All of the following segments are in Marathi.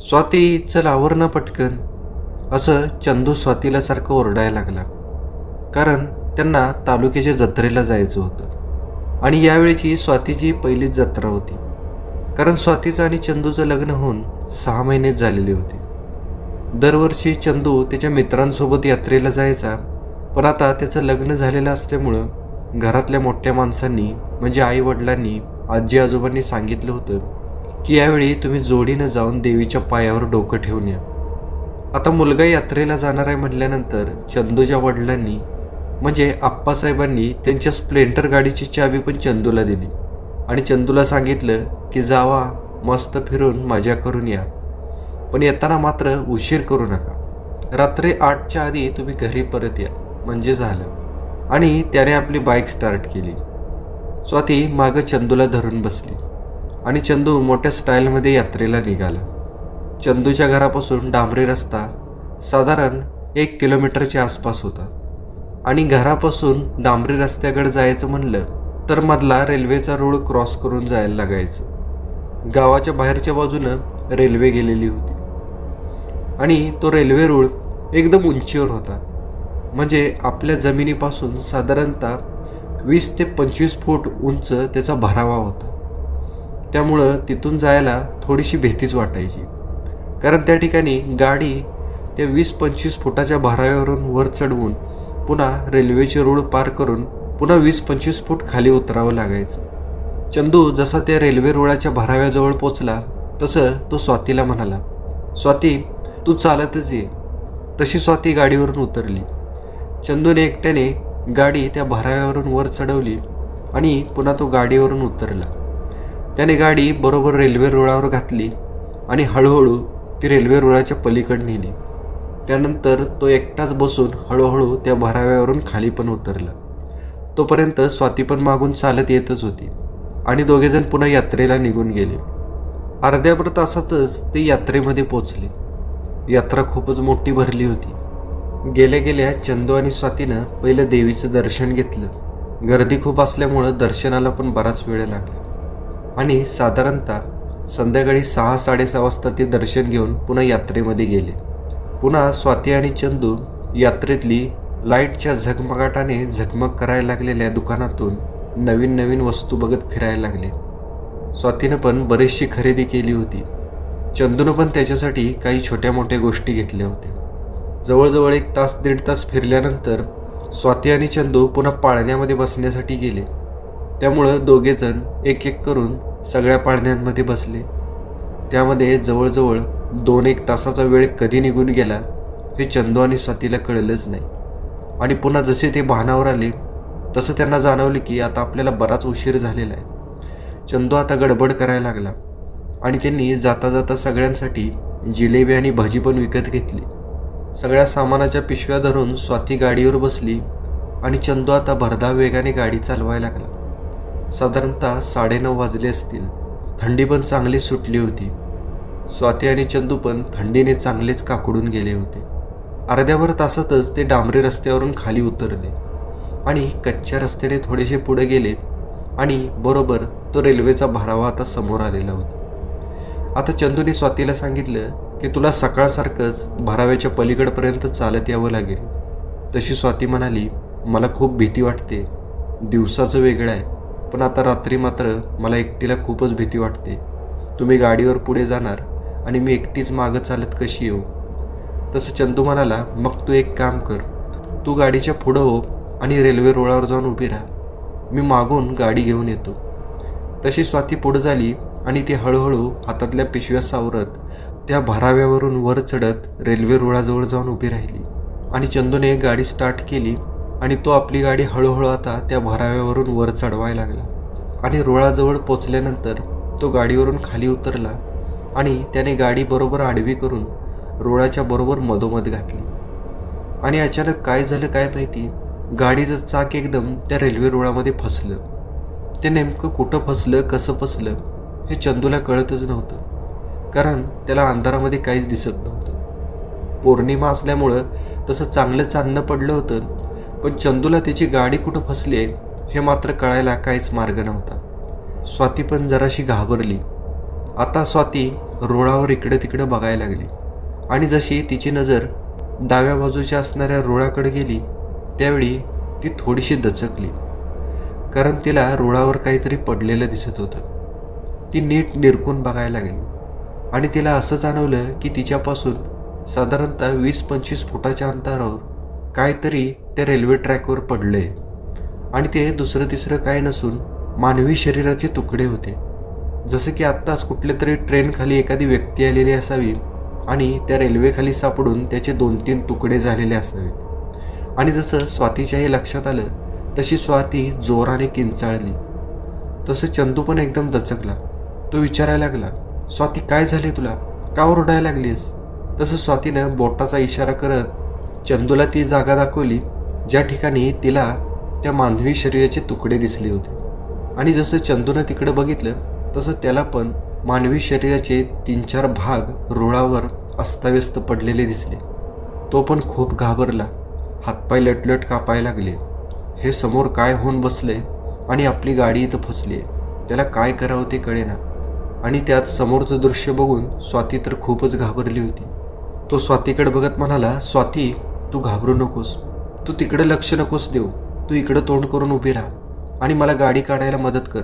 स्वाती चल आवर ना पटकन. असं चंदू स्वातीला सारखं ओरडायला लागला. कारण त्यांना तालुक्याच्या जत्रेला जायचं होतं. आणि यावेळीची स्वातीची पहिलीच जत्रा होती. कारण स्वातीचं आणि चंदूचं लग्न होऊन सहा महिनेच झालेले होते. दरवर्षी चंदू त्याच्या मित्रांसोबत यात्रेला जायचा पण आता त्याचं लग्न झालेलं असल्यामुळं घरातल्या मोठ्या माणसांनी म्हणजे आई वडिलांनी आजी आजोबांनी सांगितलं होतं की यावेळी तुम्ही जोडीनं जाऊन देवीच्या पायावर डोकं ठेवून या. आता मुलगा यात्रेला जाणार आहे म्हटल्यानंतर चंदूच्या वडिलांनी म्हणजे आप्पासाहेबांनी त्यांच्या स्प्लेंडर गाडीची चावी पण चंदूला दिली. आणि चंदूला सांगितलं की जावा मस्त फिरून मजा करून या. पण येताना मात्र उशीर करू नका. रात्री आठच्या आधी तुम्ही घरी परत या. म्हणजे झालं. आणि त्याने आपली बाईक स्टार्ट केली. स्वाती मागं चंदूला धरून बसली. आणि चंदू मोठ्या स्टाईलमध्ये यात्रेला निघाला. चंदूच्या घरापासून डांबरी रस्ता साधारण एक किलोमीटरच्या आसपास होता. आणि घरापासून डांबरी रस्त्याकडे जायचं म्हणलं तर मधला रेल्वेचा रोड क्रॉस करून जायला लागायचं. गावाच्या बाहेरच्या बाजूनं रेल्वे गेलेली होती. आणि तो रेल्वे रूळ एकदम उंचीवर होता. म्हणजे आपल्या जमिनीपासून साधारणतः वीस ते पंचवीस फूट उंच त्याचा भरावा होता. त्यामुळं तिथून जायला थोडीशी भीतीच वाटायची. कारण त्या ठिकाणी गाडी त्या वीस पंचवीस फुटाच्या भाराव्यावरून वर चढवून पुन्हा रेल्वेचे रूळ पार करून पुन्हा वीस पंचवीस फूट खाली उतरावं लागायचं. चंदू जसा त्या रेल्वे रुळाच्या भराव्याजवळ पोचला तसं तो स्वातीला म्हणाला स्वाती तू चालतच ये. तशी स्वाती गाडीवरून उतरली. चंदूने एकट्याने गाडी त्या भराव्यावरून वर चढवली आणि पुन्हा तो गाडीवरून उतरला. त्याने गाडी बरोबर रेल्वे रुळावर घातली आणि हळूहळू ती रेल्वे रुळाच्या पलीकडे नेली. त्यानंतर तो एकटाच बसून हळूहळू त्या भराव्यावरून खाली पण उतरला. तोपर्यंत स्वाती पण मागून चालत येतच होती आणि दोघेजण पुन्हा यात्रेला निघून गेले. अर्ध्याभर तासातच ते यात्रेमध्ये पोचले. यात्रा खूपच मोठी भरली होती. गेल्या गेल्या चंदू आणि स्वातीनं पहिलं देवीचं दर्शन घेतलं. गर्दी खूप असल्यामुळं दर्शनाला पण बराच वेळ लागला. आणि साधारणतः संध्याकाळी सहा साडेसहा वाजता ते दर्शन घेऊन पुन्हा यात्रेमध्ये गेले. पुन्हा स्वाती आणि चंदू यात्रेतली लाईटच्या झगमगाटाने झगमग करायला लागलेल्या दुकानातून नवीन नवीन वस्तू बघत फिरायला लागले. स्वातीनं पण बरीचशी खरेदी केली होती. चंदूनं पण त्याच्यासाठी काही छोट्या मोठ्या गोष्टी घेतल्या होत्या. जवळजवळ एक तास दीड तास फिरल्यानंतर स्वाती आणि चंदू पुन्हा पाळण्यामध्ये बसण्यासाठी गेले. त्यामुळं दोघेजण एक एक करून सगळ्या पाळण्यांमध्ये बसले. त्यामध्ये जवळजवळ दोन एक तासाचा वेळ कधी निघून गेला हे चंदू आणि स्वातीला कळलंच नाही. आणि पुन्हा जसे ते भानावर आले तसं त्यांना जाणवले की आता आपल्याला बराच उशीर झालेला आहे. चंदू आता गडबड करायला लागला आणि त्यांनी जाता जाता सगळ्यांसाठी जिलेबी आणि भजी पण विकत घेतली. सगळ्या सामानाच्या पिशव्या धरून स्वाती गाडीवर बसली आणि चंदू आता भरधाव वेगाने गाडी चालवायला लागला. साधारणतः साडेनऊ वाजले असतील. थंडी पण चांगली सुटली होती. स्वाती आणि चंदू पण थंडीने चांगलेच काकडून गेले होते. अर्ध्याभर तासातच ते डांबरी रस्त्यावरून खाली उतरले आणि कच्च्या रस्त्याने थोडेसे पुढे गेले आणि बरोबर तो रेल्वेचा भरावा आता समोर आलेला होता. आता चंदूने स्वातीला सांगितलं की तुला सकाळसारखंच भराव्याच्या पलीकडपर्यंत चालत यावं लागेल. तशी स्वाती म्हणाली मला खूप भीती वाटते. दिवसाचं वेगळं आहे. पण आता रात्री मात्र मला एकटीला खूपच भीती वाटते. तुम्ही गाडीवर पुढे जाणार आणि मी एकटीच मागं चालत कशी येऊ? तसं चंदू म्हणाला मग तू एक काम कर. तू गाडीच्या पुढं हो आणि रेल्वे रुळावर जाऊन उभी राहा. मी मागून गाडी घेऊन येतो. तशी स्वाती पुढं झाली आणि ती हळूहळू हातातल्या पिशव्या सावरत त्या भराव्यावरून वर चढत रेल्वे रुळाजवळ जाऊन उभी राहिली. आणि चंदूने गाडी स्टार्ट केली आणि तो आपली गाडी हळूहळू आता त्या भराव्यावरून वर चढवायला लागला. आणि रुळाजवळ पोचल्यानंतर तो गाडीवरून खाली उतरला आणि त्याने गाडी बरोबर आडवी करून रुळाच्या बरोबर मधोमध घातली. आणि अचानक काय झालं काय माहिती? गाडीचं चाक एकदम त्या रेल्वे रुळामध्ये फसलं. ते नेमकं कुठं फसलं कसं फसलं हे चंदूला कळतच नव्हतं. कारण त्याला अंधारामध्ये काहीच दिसत नव्हतं. पौर्णिमा असल्यामुळं तसं चांगलं चांदणं पडलं होतं पण चंदूला त्याची गाडी कुठं फसली आहे हे मात्र कळायला काहीच मार्ग नव्हता. स्वाती पण जराशी घाबरली. आता स्वाती रुळावर इकडे तिकडे बघायला लागली. आणि जशी तिची नजर डाव्या बाजूच्या असणाऱ्या रुळाकडे गेली त्यावेळी ती थोडीशी दचकली. कारण तिला रुळावर काहीतरी पडलेलं दिसत होतं. ती नीट निरकून बघायला लागली. आणि तिला असं जाणवलं की तिच्यापासून साधारणतः वीस पंचवीस फुटाच्या अंतरावर काहीतरी त्या रेल्वे ट्रॅकवर पडले. आणि ते दुसरं तिसरं काय नसून मानवी शरीराचे तुकडे होते. जसं की आत्ताच कुठल्या तरी ट्रेनखाली एखादी व्यक्ती आलेली असावी आणि त्या रेल्वेखाली सापडून त्याचे दोन तीन तुकडे झालेले असावेत. आणि जसं स्वातीच्याही लक्षात आलं तशी स्वाती जोराने किंचाळली. तसं चंदू पण एकदम दचकला. तो विचारायला लागला स्वाती काय झाले तुला? का ओरडायला लागलीस तसं स्वातीनं बोटाचा इशारा करत चंदूला ती जागा दाखवली ज्या ठिकाणी तिला त्या मानवी शरीराचे तुकडे दिसले होते. आणि जसं चंदूनं तिकडं बघितलं तसं त्याला पण मानवी शरीराचे तीन चार भाग रुळावर अस्ताव्यस्त पडलेले दिसले. तो पण खूप घाबरला हातपाय लटलट कापायला लागले. हे समोर काय होऊन बसले आणि आपली गाडी इथं फसली? त्याला काय करावं ते कळेना. आणि त्यात समोरचं दृश्य बघून स्वाती तर खूपच घाबरली होती. तो स्वातीकडे बघत म्हणाला स्वाती तू घाबरू नकोस. तू तिकडे लक्ष नकोस देऊ. तू इकडं तोंड करून उभी राहा आणि मला गाडी काढायला मदत कर.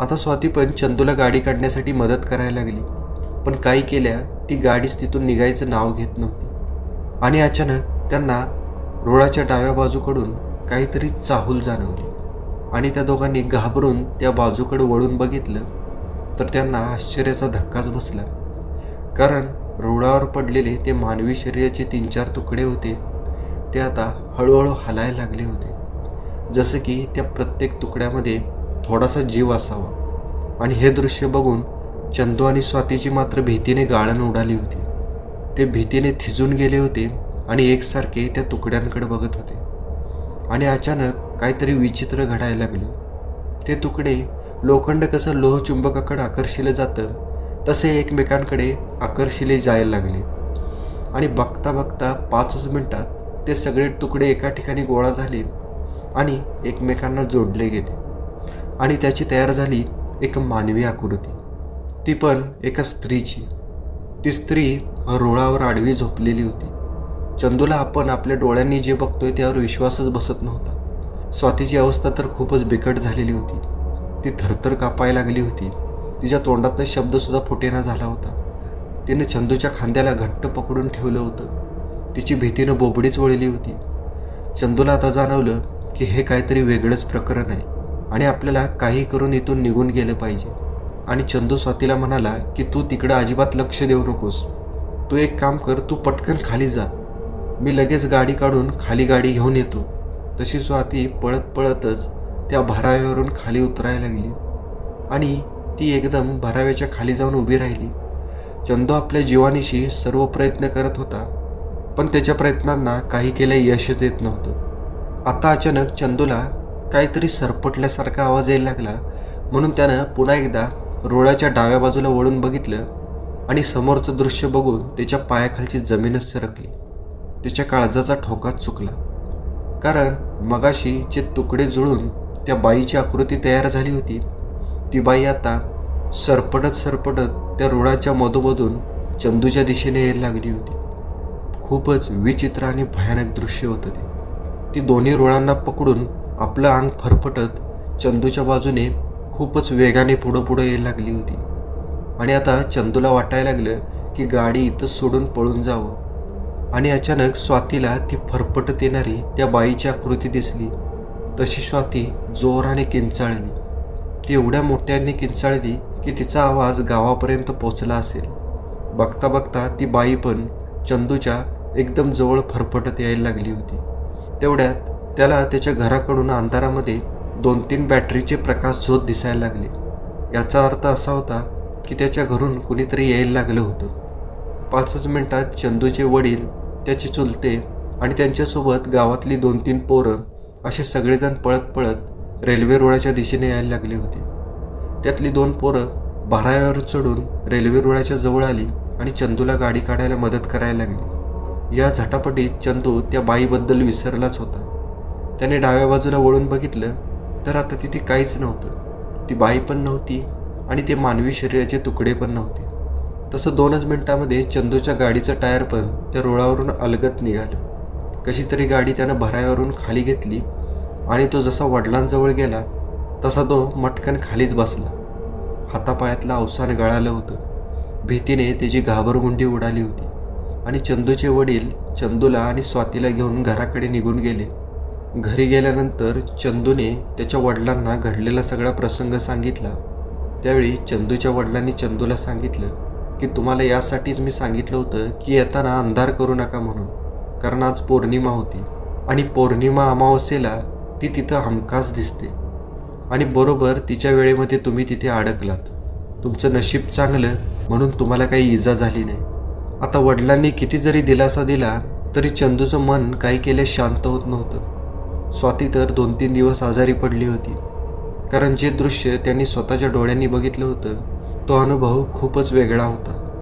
आता स्वाती पण चंदूला गाडी काढण्यासाठी मदत करायला लागली. पण काही केल्या ती गाडीच तिथून निघायचं नाव घेत नव्हती. आणि अचानक त्यांना रोडाच्या डाव्या बाजूकडून काहीतरी चाहूल जाणवली. आणि त्या दोघांनी घाबरून त्या बाजूकडे वळून बघितलं तर त्यांना आश्चर्याचा धक्काच बसला. कारण रुळावर पडलेले ते मानवी शरीराचे तीन चार तुकडे होते. ते आता हळूहळू हलायला लागले होते. जसं की त्या प्रत्येक तुकड्यामध्ये थोडासा जीव असावा. आणि हे दृश्य बघून चंदू आणि स्वातीची मात्र भीतीने गाळण उडाली होती. ते भीतीने थिजून गेले होते आणि एकसारखे त्या तुकड्यांकडे बघत होते. आणि अचानक काहीतरी विचित्र घडायला लागले. ते तुकडे लोखंड कसं लोहचुंबकाकडे आकर्षिलं जातं तसे एकमेकांकडे आकर्षिले जायला लागले. आणि बघता बघता पाचच मिनटात ते सगळे तुकडे एका ठिकाणी गोळा झाले आणि एकमेकांना जोडले गेले. आणि त्याची तयार झाली एक मानवी आकृती. ती पण एका स्त्रीची. ती स्त्री रोळावर आडवी झोपलेली होती. चंदूला आपण आपल्या डोळ्यांनी जे बघतोय त्यावर विश्वासच बसत नव्हता. स्वातीची अवस्था तर खूपच बिकट झालेली होती. ती थरथर कापायला लागली होती. तिच्या तोंडातनं शब्दसुद्धा फुटेना झाला होता. तिने चंदूच्या खांद्याला घट्ट पकडून ठेवलं होतं. तिची भीतीनं बोबडीच वळली होती. चंदूला आता जाणवलं की हे काहीतरी वेगळंच प्रकरण आहे आणि आपल्याला काही करून इथून निघून गेलं पाहिजे. आणि चंदू स्वातीला म्हणाला की तू तिकडं अजिबात लक्ष देऊ नकोस. तू एक काम कर तू पटकन खाली जा. मी लगेच गाडी काढून खाली गाडी घेऊन येतो. तशी स्वाती पळत पळतच त्या भराव्यावरून खाली उतरायला लागली. आणि ती एकदम भराव्याच्या खाली जाऊन उभी राहिली. चंदू आपल्या जीवानीशी सर्व प्रयत्न करत होता पण त्याच्या प्रयत्नांना काही केले यशच येत नव्हतं. आता अचानक चंदूला काहीतरी सरपटल्यासारखा आवाज यायला लागला म्हणून त्यानं पुन्हा एकदा रोळाच्या डाव्या बाजूला वळून बघितलं आणि समोरचं दृश्य बघून त्याच्या पायाखालची जमीनच सरकली. त्याच्या काळजाचा ठोकाच चुकला. कारण मगाशी जे तुकडे जुळून त्या बाईची आकृती तयार झाली होती ती बाई आता सरपटत सरपटत त्या रुळाच्या मधोमधून चंदूच्या दिशेने यायला लागली होती. खूपच विचित्र आणि भयानक दृश्य होतं ते. ती दोन्ही रुळांना पकडून आपलं अंग फरफटत चंदूच्या बाजूने खूपच वेगाने पुढं पुढं यायला लागली होती. आणि आता चंदूला वाटायला लागलं की गाडी इथं सोडून पळून जावं. आणि अचानक स्वातीला ती फरफटत येणारी त्या बाईची आकृती दिसली. तशी स्वाती जोराने किंचाळली. ती एवढ्या मोठ्याने किंचाळली की तिचा आवाज गावापर्यंत पोचला असेल. बघता बघता ती बाई पण चंदूच्या एकदम जवळ फरफटत यायला लागली होती. तेवढ्यात त्याला त्याच्या घराकडून अंधारामध्ये दोन तीन बॅटरीचे प्रकाश झोत दिसायला लागले. याचा अर्थ असा होता की त्याच्या घरून कुणीतरी यायला लागलं होतं. पाचच मिनिटात चंदूचे वडील त्याचे चुलते आणि त्यांच्यासोबत गावातली दोन तीन पोरं असे सगळेजण पळत पळत रेल्वे रुळाच्या दिशेने यायला लागली होती. त्यातली दोन पोरं भारावर चढून रेल्वे रुळाच्या जवळ आली आणि चंदूला गाडी काढायला मदत करायला लागली. या झटापटीत चंदू त्या बाईबद्दल विसरलाच होता. त्याने डाव्या बाजूला वळून बघितलं तर आता तिथे काहीच नव्हतं. ती बाई पण नव्हती आणि ते मानवी शरीराचे तुकडे पण नव्हते. तसं दोनच मिनटामध्ये चंदूच्या गाडीचं टायर पण त्या रुळावरून अलगत निघालं. कशी तरी गाडी त्यानं भरायावरून खाली घेतली आणि तो जसा वडिलांजवळ गेला तसा तो मटकन खालीच बसला. हातापायातलं अवसान गळालं होतं. भीतीने त्याची घाबरगुंडी उडाली होती. आणि चंदूचे वडील चंदूला आणि स्वातीला घेऊन घराकडे निघून गेले. घरी गेल्यानंतर चंदूने त्याच्या वडिलांना घडलेला सगळा प्रसंग सांगितला. त्यावेळी चंदूच्या वडिलांनी चंदूला सांगितलं की तुम्हाला यासाठीच मी सांगितलं होतं की येताना अंधार करू नका म्हणून. कारण आज पौर्णिमा होती. आणि पौर्णिमा अमावस्येला ती तिथं हमखास दिसते. आणि बरोबर तिच्या वेळेमध्ये तुम्ही तिथे अडकलात. तुमचं नशीब चांगलं म्हणून तुम्हाला काही इजा झाली नाही. आता वडिलांनी किती जरी दिलासा दिला तरी चंदूचं मन काही केले शांत होत नव्हतं. स्वाती तर दोन तीन दिवस आजारी पडली होती. कारण जे दृश्य त्यांनी स्वतःच्या डोळ्यांनी बघितलं होतं तो अनुभव खूपच वेगळा होता.